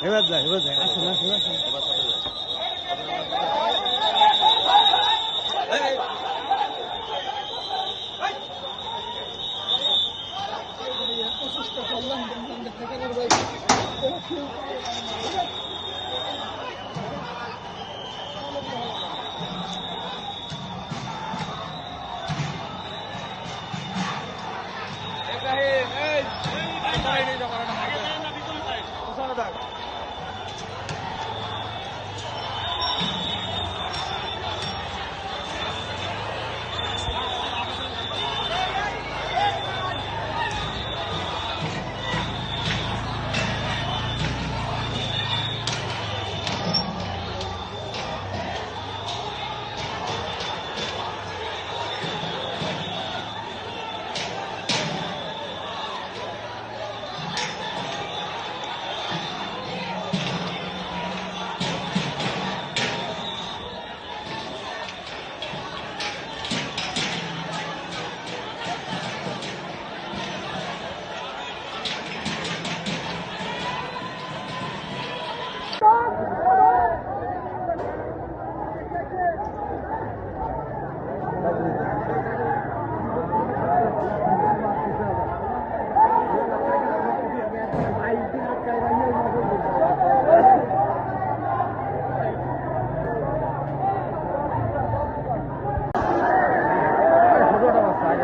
এবার যায় এবার যায় আসুন আসুন আসুন এই শান্ত ভাইয়া।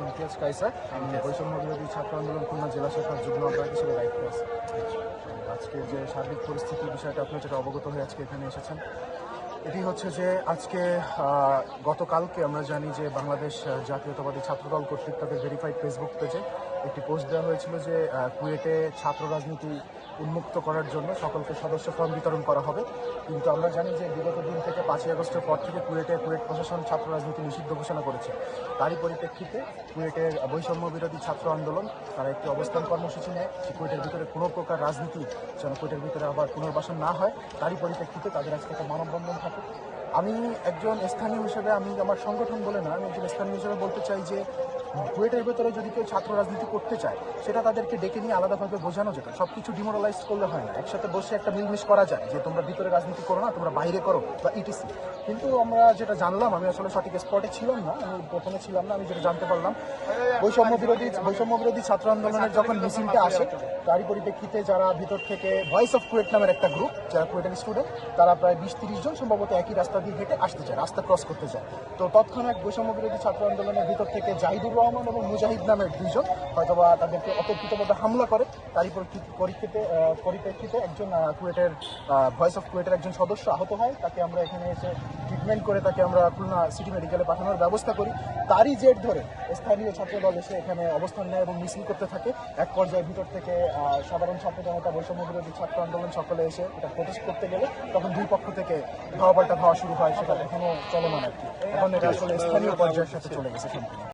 ইমতিয়াজ কাইসার আমি বৈষম্য বিরোধী ছাত্র আন্দোলন, খুলনা জেলা শাখার যুগ্ম আহ্বায়ক হিসেবে দায়িত্ব আছে। আজকে যে সার্বিক পরিস্থিতির বিষয়টা আপনার যেটা অবগত হয়ে আজকে এখানে এসেছেন। এটি হচ্ছে যে আজকে গতকালকে আমরা জানি যে বাংলাদেশ জাতীয়তাবাদী ছাত্রদল কর্তৃক তাদের ভেরিফাইড ফেসবুক পেজে একটি পোস্ট দেওয়া হয়েছিল যে কুয়েটে ছাত্র রাজনীতি উন্মুক্ত করার জন্য সকলকে সদস্য ফর্ম বিতরণ করা হবে। কিন্তু আমরা জানি যে বিগত দিন থেকে পাঁচই আগস্টের পর থেকে কুয়েটে কুয়েট প্রশাসন ছাত্র রাজনীতি নিষিদ্ধ ঘোষণা করেছে। তারই পরিপ্রেক্ষিতে কুয়েটের বৈষম্য বিরোধী ছাত্র আন্দোলন, তারা একটি অবস্থান কর্মসূচি নেয়। কুয়েটের ভিতরে কোনো প্রকার রাজনীতি, যেন কুয়েটের ভিতরে আবার পুনর্বাসন না হয়, তারই পরিপ্রেক্ষিতে তাদের আজকে একটা মানববন্ধন আমি একজন স্থানীয় হিসেবে, আমি আমার সংগঠন বলে না, আমি একজন স্থানীয় হিসেবে বলতে চাই যে কুয়েটের ভেতরে যদি কেউ ছাত্র রাজনীতি করতে চায়, সেটা তাদেরকে ডেকে নিয়ে আলাদাভাবে বোঝানো যেত। সব কিছু ডিমোরালাইজ করলে হয় না। একসাথে বসে একটা মিলমিশ করা যায় যে তোমরা ভিতরে রাজনীতি করো না, তোমরা বাইরে করো, বা ইটিসি কিন্তু আমরা যেটা জানলাম, আমি আসলে সঠিক স্পটে ছিলাম না, আমি প্রথমে ছিলাম না, আমি যেটা জানতে পারলাম, বৈষম্য বিরোধী বৈষম্য বিরোধী ছাত্র আন্দোলনের যখন মিছিলটা আসে, তারই পরিপ্রেক্ষিতে যারা ভিতর থেকে ভয়েস অফ কুয়েট নামের একটা গ্রুপ যারা কুয়েটের স্টুডেন্ট তারা প্রায় বিশ তিরিশ জন সম্ভবত একই রাস্তা দিয়ে হেঁটে আসতে চায়, রাস্তা ক্রস করতে চায়। তো তৎক্ষণাৎ বৈষম্য বিরোধী ছাত্র আন্দোলনের ভিতর থেকে জাহিদুর রহমান এবং মুজাহিদ নামের দুইজন, হয়তোবা তাদেরকে অতর্কিতভাবে হামলা করে। তারই পরিপ্রেক্ষি- পরিপ্রেক্ষিতে পরিপ্রেক্ষিতে একজন কুয়েটের ভয়েস অফ কুয়েটের একজন সদস্য আহত হয়। তাকে আমরা এখানে এসে ট্রিটমেন্ট করে তাকে আমরা খুলনা সিটি মেডিকেলে পাঠানোর ব্যবস্থা করি। তারই জেট ধরে স্থানীয় ছাত্রদল এসে এখানে অবস্থান নেয় এবং মিছিল করতে থাকে। এক পর্যায়ে ভিতর থেকে সাধারণ ছাত্র জনতা, বৈষম্য বিরোধী ছাত্র আন্দোলন সকলে এসে এটা প্রোটেস্ট করতে গেলে তখন দুই পক্ষ থেকে ধাওয়া পাল্টা ধাওয়া শুরু হয়, সেটা এখনও চলমান আর কি। এখন এটা আসলে স্থানীয় পর্যায়ের সাথে চলে গেছে সম্পূর্ণ।